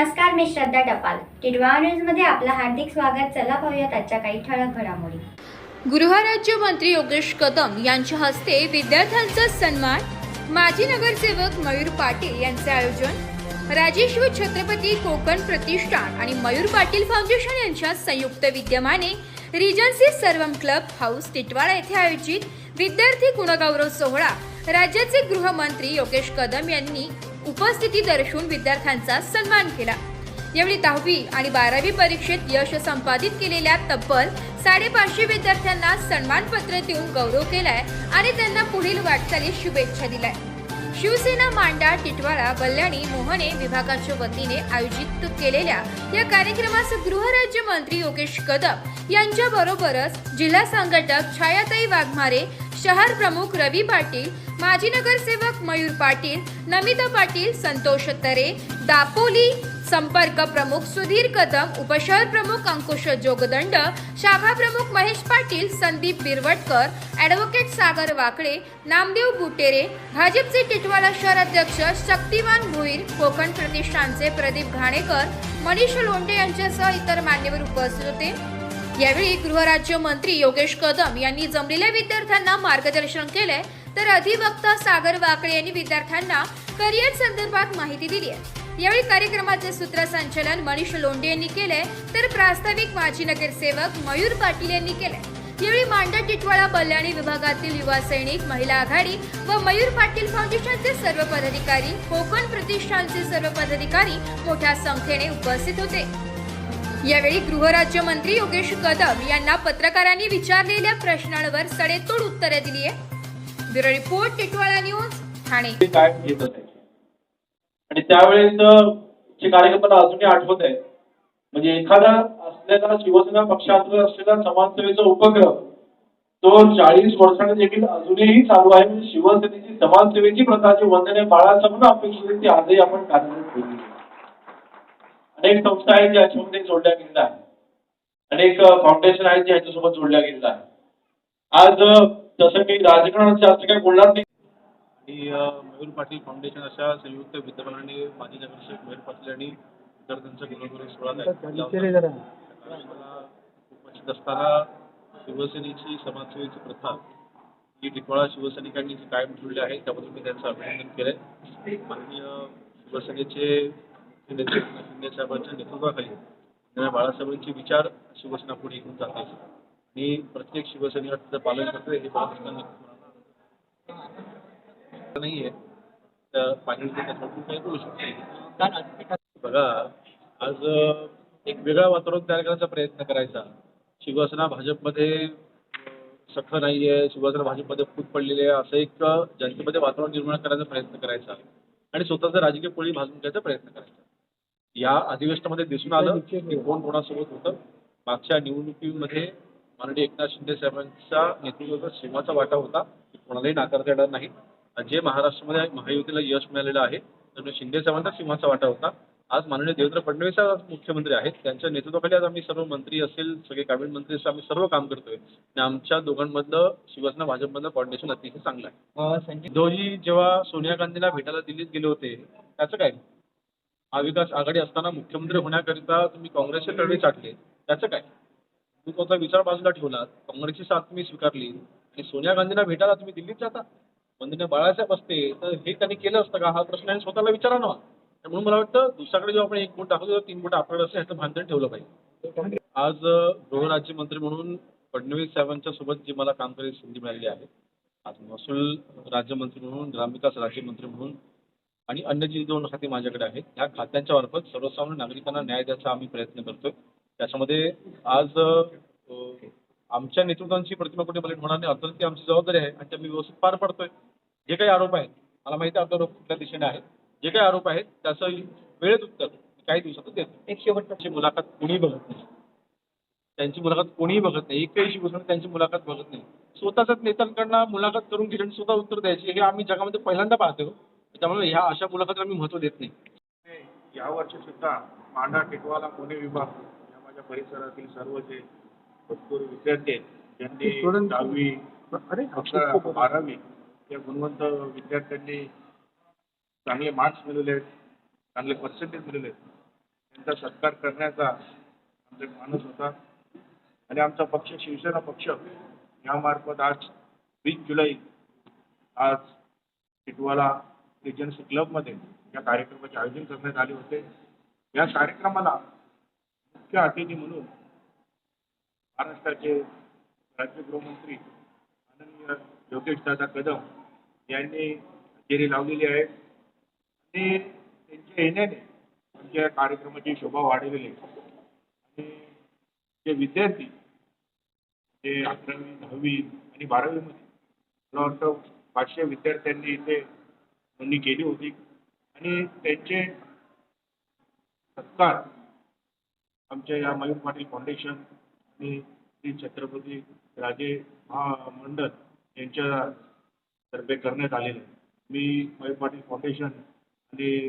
नमस्कार मी श्रद्धा टपाल. टिडवा न्यूजमध्ये आपलं हार्दिक स्वागत. चला पाहूयात आजच्या काही ठळक घडामोडी. गृहराज्यमंत्री योगेश कदम यांच्या हस्ते विद्यार्थ्यांचा सन्मान माजी नगरसेवक मयूर पाटील यांचे आयोजन राजेश्वर छत्रपती कोकण प्रतिष्ठान आणि मयूर पाटील फाउंडेशन यांच्या संयुक्त विद्यमाने रिजन्सी सर्वम क्लब हाऊस टिटवाळा येथे आयोजित विद्यार्थी गुणगौरव सोहळा राज्याचे गृहमंत्री योगेश कदम यांनी उपस्थिती दर्शवून विद्यार्थ्यांचा सन्मान केला. यावेळी दहावी आणि बारावी परीक्षेत यश संपादित केलेल्या तब्बल साडेपाचशे विद्यार्थ्यांना सन्मानपत्र देऊन गौरव केलाय आणि त्यांना पुढील वाटचालीस शुभेच्छा दिलाय. शिवसेना मांडा टिटवाळा बल्याणी मोहने विभागाच्या वतीने आयोजित केलेल्या या कार्यक्रमास गृहराज्यमंत्री योगेश कदम यांच्या बरोबरच जिल्हा संघटक छायाताई वाघमारे शहर प्रमुख रवी पाटील माजी नगरसेवक मयूर पाटील नमिता पाटील संतोष तरे दापोली संपर्क प्रमुख सुधीर कदम उपशहर प्रमुख अंकुश जोगदंड शाखा प्रमुख महेश पाटील संदीप बिरवटकर ॲडव्होकेट सागर वाकडे नामदेव बुटेरे भाजपचे टिटवाळा शहराध्यक्ष शक्तिमान भोईर कोकण प्रतिष्ठानचे प्रदीप घाणेकर मनीष लोंढे यांच्यासह इतर मान्यवर उपस्थित होते. यावेळी गृहराज्य मंत्री योगेश कदम यांनी जमलेल्या विद्यार्थ्यांना मार्गदर्शन केले तर अधिवक्ता सागर वाकळे यांनी विद्यार्थ्यांना करिअर संदर्भात माहिती दिली आहे. यावेळी कार्यक्रमाचे सूत्रसंचालन मनीष लोंढे यांनी केले तर प्रास्ताविक माजी नगरसेवक मयूर पाटील यांनी केले यावेळी मांडा टिटवाळा बल्याणी विभागातील युवा सैनिक महिला आघाडी व मयूर पाटील फाउंडेशनचे सर्व पदाधिकारी कोकण प्रतिष्ठानचे सर्व पदाधिकारी मोठ्या संख्येने उपस्थित होते. यावेळी गृहराज्यमंत्री योगेश कदम यांना पत्रकारांनी विचारलेल्या प्रश्नांवर सडेतोड उत्तरे दिली आहे bureau report Titwala news Thane. काय घेत आणि त्यावेळेस चे कार्यक्रम अजूनही आठवत आहे म्हणजे एखादा असलेला शिवसेना पक्षात असलेला समाजसेवेचा उपक्रम तो चाळीस वर्षांनी देखील अजूनही चालू आहे. म्हणजे शिवसेनेची समाजसेवेची प्रथा जी वंदने बाळासमोर अपेक्षित ती आजही आपण कार्यरत केली अनेक संस्था आहेत ज्या याच्यामध्ये जोडल्या गेलेल्या आहेत. अनेक फाउंडेशन आहेत जे ह्याच्यासोबत जोडल्या गेलेल्या आहेत. आज जसं काही राजकारणाचं जास्त काही बोलणार नाही. आणि मयूर पाटील फाउंडेशन अशा संयुक्त विद्यमानाने माजी नगरसेवक मयूर पाटील आणि विद्यार्थ्यांचा गुणगौरव सोहळा झाला. मला उपस्थित असताना शिवसेनेची समाजसेवेची प्रथा ही टिटवाळा शिवसैनिकांनी जी कायम ठेवली आहे त्याबद्दल मी त्यांचं अभिनंदन केलंय. माननीय शिवसेनेचे शिंदेसाहेबांच्या नेतृत्वाखाली त्यांना बाळासाहेबांचे विचार शिवसेना पुढे घेऊन जाते. आणि प्रत्येक शिवसैनिक त्याचं पालन करते हे पाकिस्तान नाहीये. तर पाणी काही बोलू बघा आज एक वेगळा वातावरण तयार करायचा प्रयत्न करायचा. शिवसेना भाजपमध्ये सख नाहीये. शिवसेना भाजपमध्ये फूट पडलेली आहे. असं एक जनतेमध्ये वातावरण निर्माण करायचा प्रयत्न करायचा. आणि स्वतःचा राजकीय पोळी भाजून घ्यायचा प्रयत्न करायचा. या अधिवेशनामध्ये दिसून आलं की कोण कोणासोबत होतं. मागच्या निवडणुकीमध्ये माननीय एकनाथ शिंदे साहेबांच्या नेतृत्वाचा सिंहाचा वाटा होता कोणालाही नाकारता येणार नाही. जे महाराष्ट्रामध्ये महायुतीला यश मिळालेलं आहे त्यामुळे शिंदे साहेबांचा सिंहाचा वाटा होता. आज माननीय देवेंद्र फडणवीस आज मुख्यमंत्री आहेत. त्यांच्या नेतृत्वाखाली आज आम्ही सर्व मंत्री असेल सगळे कॅबिनेट मंत्री असेल आम्ही सर्व काम करतोय. आणि आमच्या दोघांमधलं शिवसेना भाजपमधलं कॉर्डिनेशन अतिशय चांगलं आहे. उद्धवजी जेव्हा सोनिया गांधीला भेटायला दिल्लीत गेले होते त्याचं काय? महाविकास आघाडी असताना मुख्यमंत्री होण्याकरिता तुम्ही काँग्रेसचे तळवे चाटले. त्याचं काय? तुम्ही कोणता विचार बाजूला ठेवला काँग्रेसची साथ तुम्ही स्वीकारली. आणि सोनिया गांधींना भेटायला तुम्ही दिल्लीत जाता? वंदनीय बाळासाहेब असते तर हे त्यांनी केलं असतं का? हा प्रश्न आहे स्वतःला विचारा ना म्हणून मला वाटतं दुसऱ्याकडे जेव्हा आपण एक बोट दाखवतो तेव्हा तीन बोट आपल्याकडे असं ह्याचं भांडण ठेवलं पाहिजे. आज गृहराज्यमंत्री म्हणून फडणवीस साहेबांच्या सोबत जी मला काम करायची संधी मिळाली आहे आज महसूल राज्यमंत्री म्हणून ग्रामविकास राज्यमंत्री म्हणून आणि अन्य जी दोन खाती माझ्याकडे आहेत ह्या खात्यांच्या मार्फत सर्वसामान्य नागरिकांना न्याय द्यायचा आम्ही प्रयत्न करतोय. त्याच्यामध्ये आज आमच्या नेतृत्वांची प्रतिमा कुठे बलीट होणार नाही अर्थात ती आमची जबाबदारी आहे आणि ते आम्ही व्यवस्थित पार पडतोय. जे काही आरोप आहेत मला माहिती आहे आपला आरोप कुठल्या दिशेने आहे जे काही आरोप आहेत त्याचं वेळेत उत्तर काही दिवसातच देतो. एक शेवटची मुलाखत कोणी बघत नाही. त्यांची मुलाखत कोणीही बघत नाही. एकही शिवसेना त्यांची मुलाखत बघत नाही. स्वतःच्याच नेत्यांकडनं मुलाखत करून घेऊन स्वतः उत्तर द्यायची. हे आम्ही जगामध्ये पहिल्यांदा पाहतो त्यामुळे ह्या अशा मुलाखतीला आम्ही महत्त्व देत नाही. यावर्षी सुद्धा मांडा टिटवाला पुणे विभाग या माझ्या परिसरातील सर्व जे भरपूर विद्यार्थी आहेत ज्यांनी दहावी बारावी या गुणवंत विद्यार्थ्यांनी चांगले मार्क्स मिळवले आहेत चांगले पर्सेंटेज मिळवले आहेत. त्यांचा सत्कार करण्याचा आमचा एक मानस होता. आणि आमचा पक्ष शिवसेना पक्ष यामार्फत आज वीस जुलै आज टिटवाला रेजन्सी क्लबमध्ये या कार्यक्रमाचे आयोजन करण्यात आले होते. या कार्यक्रमाला मुख्य अतिथी म्हणून महाराष्ट्राचे राज्य गृहमंत्री माननीय योगेशदादा कदम यांनी हजेरी लावलेली आहे. आणि त्यांच्या येण्याने आमच्या या कार्यक्रमाची शोभा वाढलेली आहे. आणि जे विद्यार्थी जे अकरावी दहावी आणि बारावीमध्ये मला वाटतं पाचशे विद्यार्थ्यांनी इथे त्यांनी केली होती आणि त्यांचे सत्कार आमच्या या मयूर पाटील फाउंडेशन आणि श्री छत्रपती राजे महामंडळ यांच्या तर्फे करण्यात आलेले मी मयूर पाटील फाउंडेशन आणि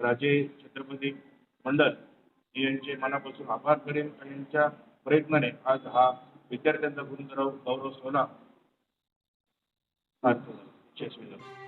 राजे छत्रपती मंडळ यांचे मनापासून आभार करेन आणि यांच्या प्रयत्नाने आज हा विद्यार्थ्यांचा गुणगौरव गौरव सोहळा सार्थ यशस्वी झाला.